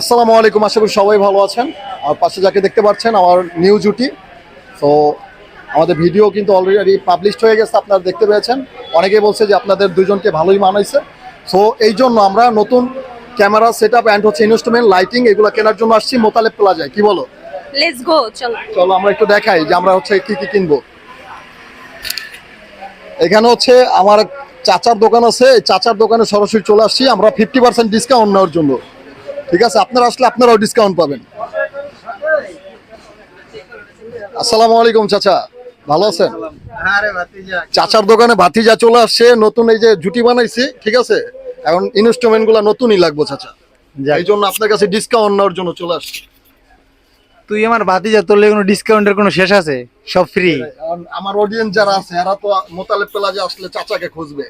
আসসালামু আলাইকুম আশা করি সবাই ভালো আছেন। আর পাশে যাকে দেখতে পাচ্ছেন আমার নিউ জুটি তো আমাদের ভিডিও কিন্তু অলরেডি পাবলিশড হয়ে গেছে আপনারা দেখতে পেয়েছেন। অনেকেই বলছে যে আপনাদের দুজনকে ভালোই মানাইছে। সো এই জন্য আমরা নতুন ক্যামেরা সেট আপ অ্যান্ড হচ্ছে ইনস্ট্রুমেন্ট লাইটিং এগুলো কেনার জন্য আসছি মোতালেব প্লাজায়। কি বলো? লেটস গো চলো। চলো আমরা একটু দেখাই যে আমরা হচ্ছে কি কি কিনবো। এখানে হচ্ছে আমার চাচার দোকান আছে চাচার দোকানে সরাসরি চলে আসছি। আমরা ফিফটি পার্সেন্ট ডিসকাউন্ট নেওয়ার জন্য। ঠিক আছে আপনারা আসলে আপনারাও ডিসকাউন্ট পাবেন। আসসালামু আলাইকুম চাচা ভালো আছেন? চাচার দোকানে ভাতিজা চলে আসছে নতুন এই যে জুটি বানাইছি ঠিক আছে? এখন ইনস্ট্রুমেন্টগুলা নতুনই লাগবে চাচা। এই জন্য আপনার কাছে ডিসকাউন্ট নেওয়ার জন্য চলে আসছি। তুই আমার ভাতিজা তোর লেগে কোনো ডিসকাউন্টের কোনো শেষ আছে? সব ফ্রি আমার অডিয়েন্স যারা আছে এরা তো মোতালেব প্লাজা আসলে চাচাকে খুঁজবে।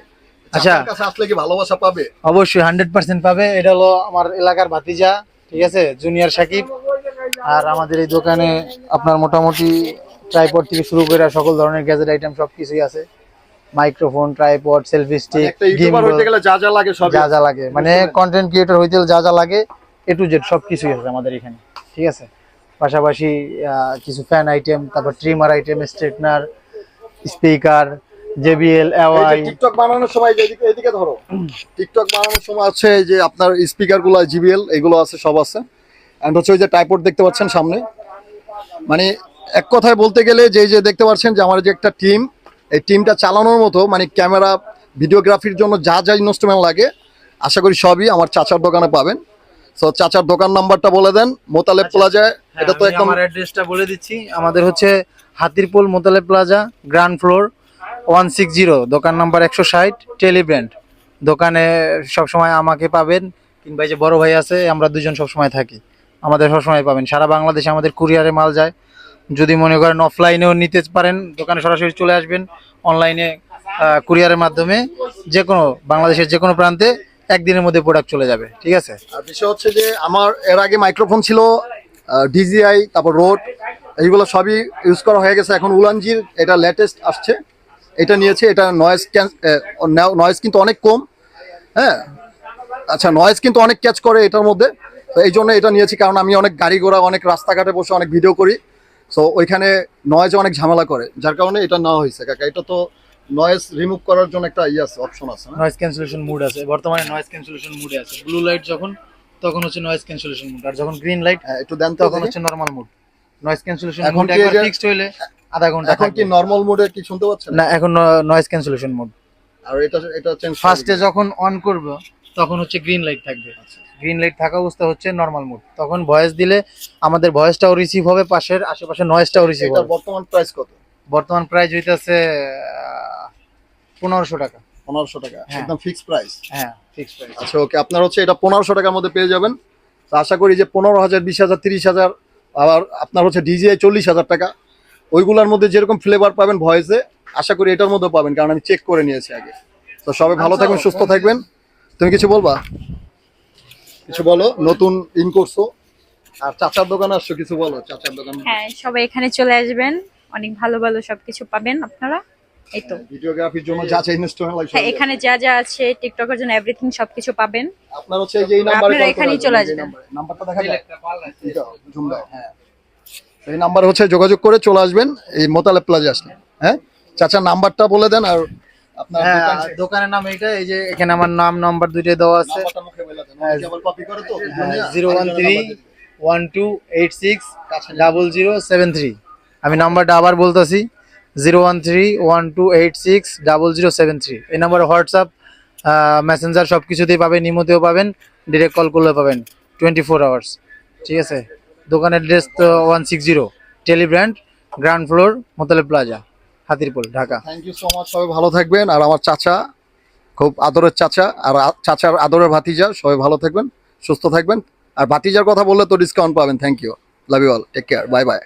আচ্ছা। চাচার কাছে আসলে কি ভালোবাসা পাবে? অবশ্যই হান্ড্রেড পার্সেন্ট পাবে। এটা হলো আমার এলাকার ভাতিজা ঠিক আছে? জুনিয়র সাকিব। আর আমাদের এই দোকানে আপনার মোটামুটি ট্রাইপড থেকে শুরু করে সকল ধরনের গ্যাজেট আইটেম সব কিছুই আছে মাইক্রোফোন ট্রাইপড সেলফি স্টিক গেলে যা যা লাগে সব যা যা লাগে। মানে কন্টেন্ট ক্রিয়েটর হইতে হলে যা যা লাগে এ টু জেড সব কিছুই আছে আমাদের এখানে ঠিক আছে? পাশাপাশি কিছু ফ্যান আইটেম তারপর trimmer item straightener speaker JBL AY. TikTok বানানোর সময় এদিকে এদিকে ধরো। টিকটক বানানোর সময় আছে এই যে আপনার স্পিকারগুলো জিবিএল এগুলো আছে সব আছে। এন্ড হচ্ছে ওই যে টাইপড দেখতে পাচ্ছেন সামনে। মানে এক কথায় বলতে গেলে যে এই যে দেখতে পাচ্ছেন যে আমার যে একটা টিম এই টিমটা চালানোর মতো মানে ক্যামেরা ভিডিওগ্রাফির জন্য যা যা ইনস্ট্রুমেন্ট লাগে আশা করি সবই আমার চাচার দোকানে পাবেন। সো চাচার দোকান নাম্বারটা বলে দেন মোতালেব প্লাজায় এটা তো হ্যাঁ, আমি একদম আমার অ্যাড্রেসটা বলে দিচ্ছি। আমাদের হচ্ছে Hatirpool Motaleb plaza ground floor one six zero, দোকান নাম্বার একশো ষাট, টেলিব্র্যান্ড। দোকানে সবসময় আমাকে পাবেন, কিংবা যে বড় ভাই আছে, আমরা দুজন সবসময় থাকি। আমাদের সবসময় পাবেন। সারা বাংলাদেশে আমাদের কুরিয়ারে মাল যায়। যদি মনে করেন অফলাইনেও নিতে পারেন, দোকানে সরাসরি চলে আসবেন, অনলাইনে কুরিয়ারের মাধ্যমে যে কোনো বাংলাদেশের যে কোনো প্রান্তে একদিনের মধ্যে প্রোডাক্ট চলে যাবে। ঠিক আছে? আর বিষয় হচ্ছে যে, আমার, এর আগে মাইক্রোফোন ছিল ডিজিআই তারপর রোড এইগুলো সবই ইউজ করা হয়ে গেছে। এখন উলানজির, এটা লেটেস্ট আসছে। এটা নিয়েছে এটা নয়েজ নয়েজ কিন্তু অনেক কম হ্যাঁ? আচ্ছা নয়েজ কিন্তু অনেক ক্যাচ করে এটার মধ্যে। তো এই জন্য এটা নিয়েছি কারণ আমি অনেক গাড়ি ঘোড়া অনেক রাস্তাঘাটে বসে অনেক ভিডিও করি। সো ওইখানে নয়েজ অনেক ঝামেলা করে যার কারণে এটা নেওয়া হয়েছে। কাকা এটা তো নয়েজ রিমুভ করার জন্য একটা ইয়ে আছে অপশন আছে? নয়েজ ক্যান্সেলেশন মুড আছে। বর্তমানে নয়েজ ক্যান্সেলেশন মুডে আছে। ব্লু লাইট যখন তখন হচ্ছে নয়েজ ক্যান্সেলেশন মুড আর যখন গ্রিন লাইট হ্যাঁ একটু দেন তখন হচ্ছে নরমাল মুড নয়েজ ক্যান্সেলেশন এখন মুড একবার ফিক্সড হইলে আধা ঘণ্টা এখন কি নরমাল মোডে কি শুনতে পাচ্ছেন? না এখন নয়েজ ক্যান্সেলেশন মোড আর এটা এটা চেঞ্জ ফার্স্টে যখন অন করব তখন হচ্ছে গ্রিন লাইট থাকবে। আচ্ছা। গ্রিন লাইট থাকা অবস্থা হচ্ছে নরমাল মোড তখন ভয়েস দিলে আমাদের ভয়েসটাও রিসিভ হবে পাশের আশেপাশে নয়েজটাও রিসিভ হবে। বর্তমান প্রাইস কত? বর্তমান প্রাইস হইতেছে পনেরোশো টাকা। পনেরোশো টাকা হ্যাঁ। একদম ফিক্স প্রাইস হ্যাঁ ফিক্সড প্রাইস আচ্ছা ওকে আপনার হচ্ছে এটা পনেরোশো টাকার মধ্যে পেয়ে যাবেন। তো আশা করি যে পনেরো হাজার বিশ হাজার তিরিশ হাজার আবার আপনার হচ্ছে ডিজিআই চল্লিশ হাজার টাকা। ওইগুলোর মধ্যে যেরকম ফ্লেভার পাবেন ভয়েসে আশা করি এটার মধ্যে পাবেন কারণ আমি চেক করে নিয়েছি আগে। তো সবাই ভালো থাকবেন সুস্থ থাকবেন। তুমি কিছু বলবা? কিছু বলো? নতুন ইন করছ আর চাচার দোকান আসছো কিছু বলো? চাচার দোকান হ্যাঁ সবাই এখানে চলে আসবেন। অনেক ভালো ভালো সবকিছু পাবেন আপনারা। এই তো। ভিডিওগ্রাফির জন্য যা চাই ইনস্ট্রুমেন্ট লাগে হ্যাঁ এখানে যা যা আছে টিকটকের জন্য এভরিথিং সবকিছু পাবেন। আপনার হচ্ছে এই যে এই নাম্বারে আপনারা এখানেই চলে আসবেন। নাম্বারটা দেখা যায়? হ্যাঁ। এই নাম্বার হচ্ছে যোগাযোগ করে চলে আসবেন এই মোতালে প্লাজা আসলে। হ্যাঁ? চাচা নাম্বারটা বলে দেন আর আপনার হ্যাঁ দোকানের নাম এই যে এখানে আমার নাম নাম্বার দুইটাই দেওয়া আছে। করে তো zero one three one two eight six double zero seven three. আমি নাম্বারটা আবার বলতেছি zero one three one two eight six double zero seven three. এই নাম্বারে হোয়াটসঅ্যাপ মেসেঞ্জার সব কিছুতেই পাবেন ইমোতেও পাবেন ডিরেক্ট কল করলেও পাবেন টোয়েন্টি ফোর আওয়ার্স ঠিক আছে? দোকানের ড্রেস তো one six zero Telebrand ground floor Motaleb plaza Hatirpool, Dhaka. Thank you so much সবাই ভালো থাকবেন। আর আমার চাচা, খুব আদরের চাচা, আর চাচার আদরের ভাতিজা, সবাই ভালো থাকবেন, সুস্থ থাকবেন। আর ভাতিজার কথা বললে তো ডিসকাউন্ট পাবেন। Thank you love you all take care bye bye